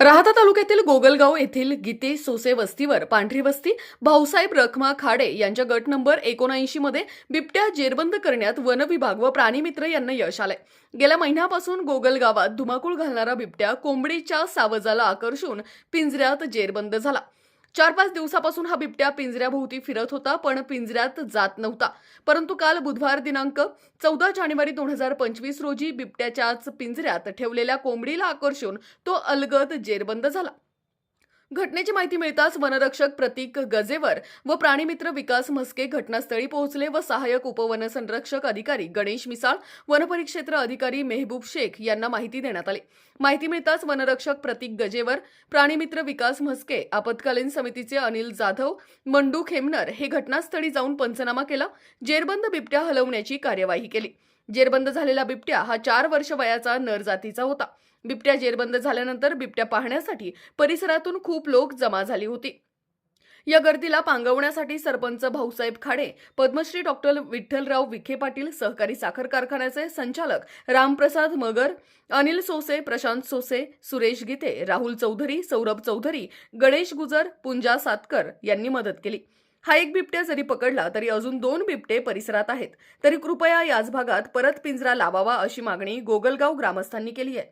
राहता तालुक्यातील गोगलगाव येथील गीते सोसे वस्तीवर पांढरी वस्ती भाऊसाहेब रखमा खाडे यांच्या गट नंबर एकोणऐंशी मध्ये बिबट्या जेरबंद करण्यात वन विभाग व प्राणीमित्र यांना यश आलंय. गेल्या महिन्यापासून गोगलगावात धुमाकूळ घालणारा बिबट्या कोंबडीच्या सावजाला आकर्षून पिंजऱ्यात जेरबंद झाला. चार पाच दिवसापासून हा बिबट्या पिंजऱ्याभोवती फिरत होता पण पिंजऱ्यात जात नव्हता. परंतु काल बुधवार दिनांक चौदा जानेवारी दोन हजार पंचवीस रोजी बिबट्याच्याच पिंजऱ्यात ठेवलेल्या कोंबडीला आकर्षून तो अलगद जेरबंद झाला. घटनेची माहिती मिळताच वनरक्षक प्रतीक गजेवर व प्राणीमित्र विकास म्हस्के घटनास्थळी पोहोचले व सहाय्यक उपवनसंरक्षक अधिकारी गणेश मिसाळ वनपरिक्षेत्र अधिकारी मेहबूब शेख यांना माहिती देण्यात आली. माहिती मिळताच वनरक्षक प्रतीक गजेवर प्राणीमित्र विकास म्हस्के आपत्कालीन समितीचे अनिल जाधव मंडू खेमनर हे घटनास्थळी जाऊन पंचनामा केला जेरबंद बिबट्या हलवण्याची कार्यवाही केली. जेरबंद झालेला बिबट्या हा चार वर्ष वयाचा नर जातीचा होता. बिबट्या जेरबंद झाल्यानंतर बिबट्या पाहण्यासाठी परिसरातून खूप लोक जमा झाली होती. या गर्दीला पांगवण्यासाठी सरपंच भाऊसाहेब खाडे पद्मश्री डॉक्टर विठ्ठलराव विखे पाटील सहकारी साखर कारखान्याचे संचालक रामप्रसाद मगर अनिल सोसे प्रशांत सोसे सुरेश गीते राहुल चौधरी सौरभ चौधरी गणेश गुजर पुंजा सातकर यांनी मदत केली. हा एक बिबट्या जरी पकडला तरी अजून दोन बिबटे परिसरात आहेत. तरी कृपया याच भागात परत पिंजरा लावावा अशी मागणी गोगलगाव ग्रामस्थांनी केली आहे.